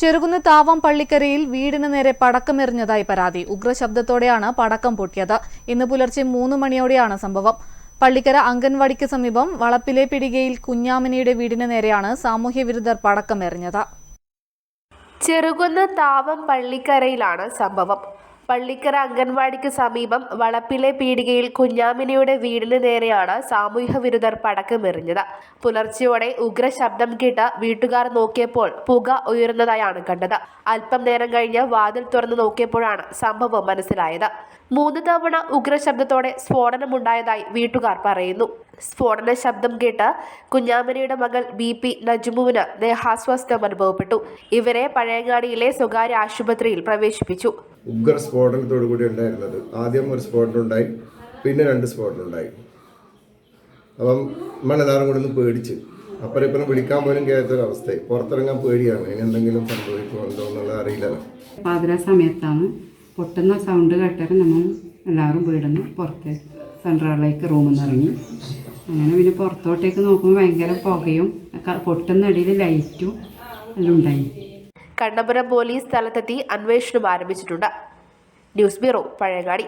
ചെറുകുന്ന് താവം പള്ളിക്കരയിൽ വീടിന് നേരെ പടക്കമെറിഞ്ഞതായി പരാതി. ഉഗ്രശബ്ദത്തോടെയാണ് പടക്കം പൊട്ടിയത്. ഇന്ന് പുലർച്ചെ മൂന്ന് മണിയോടെയാണ് സംഭവം. പള്ളിക്കര അംഗൻവാടിക്ക് സമീപം വളപ്പിലെ പിടികയിൽ കുഞ്ഞാമിനിയുടെ വീടിന് നേരെയാണ് സാമൂഹ്യവിരുദ്ധർ പടക്കമെറിഞ്ഞത്. ചെറുകുന്ന് താവം പള്ളിക്കരയിലാണ് സംഭവം. പള്ളിക്കര അംഗൻവാടിക്ക് സമീപം വളപ്പിലെ പീടികയിൽ കുഞ്ഞാമിനിയുടെ വീടിന് നേരെയാണ് സാമൂഹ്യ വിരുദ്ധർ പടക്കമെറിഞ്ഞത്. പുലർച്ചെയോടെ ഉഗ്ര ശബ്ദം കേട്ട് വീട്ടുകാർ നോക്കിയപ്പോൾ പുക ഉയരുന്നതായാണ് കണ്ടത്. അല്പം നേരം കഴിഞ്ഞ് വാതിൽ തുറന്നു നോക്കിയപ്പോഴാണ് സംഭവം മനസ്സിലായത്. മൂന്ന് തവണ ഉഗ്രശബ്ദത്തോടെ സ്ഫോടനമുണ്ടായതായി വീട്ടുകാർ പറയുന്നു. സ്ഫോടന ശബ്ദം കേട്ട കുഞ്ഞാമനയുടെ മകൾ ബി പി നജ്മുവിന് ദേഹാസ്വാസ്ഥ്യം അനുഭവപ്പെട്ടു. ഇവരെ പഴയങ്ങാടിയിലെ സ്വകാര്യ ആശുപത്രിയിൽ പ്രവേശിപ്പിച്ചു. ഉഗ്ര സ്ഫോടനത്തോടു കൂടി ഉണ്ടായിരുന്നത്. ആദ്യം ഒരു സ്ഫോടനം ഉണ്ടായി പിന്നെ രണ്ട് സ്ഫോടനം ഉണ്ടായി. അപ്പം നമ്മളെല്ലാവരും കൂടി ഒന്ന് പേടിച്ച്. അപ്പുറം ഇപ്പം വിളിക്കാൻ പോലും കേൾത്തൊരവസ്ഥയായി പുറത്തിറങ്ങാൻ പേടിയാണ്. ഇനി എന്തെങ്കിലും സംഭവിക്കുന്നുണ്ടോ എന്നുള്ളത് അറിയില്ലല്ലോ. പാതിര സമയത്താണ് പൊട്ടുന്ന സൗണ്ട് കേട്ടാൽ നമ്മൾ എല്ലാവരും വീടുന്നു പുറത്ത് സെൻട്രലിലേക്ക് റൂമിൽ നിന്ന് ഇറങ്ങി. അങ്ങനെ പിന്നെ പുറത്തോട്ടേക്ക് നോക്കുമ്പോൾ ഭയങ്കര പുകയും പൊട്ടുന്നടിയിൽ ലൈറ്റും എല്ലാം ഉണ്ടായി. കണ്ണപുരം പോലീസ് സ്ഥലത്തെത്തി അന്വേഷണം ആരംഭിച്ചിട്ടുണ്ട്. News bureau Pazhayangadi.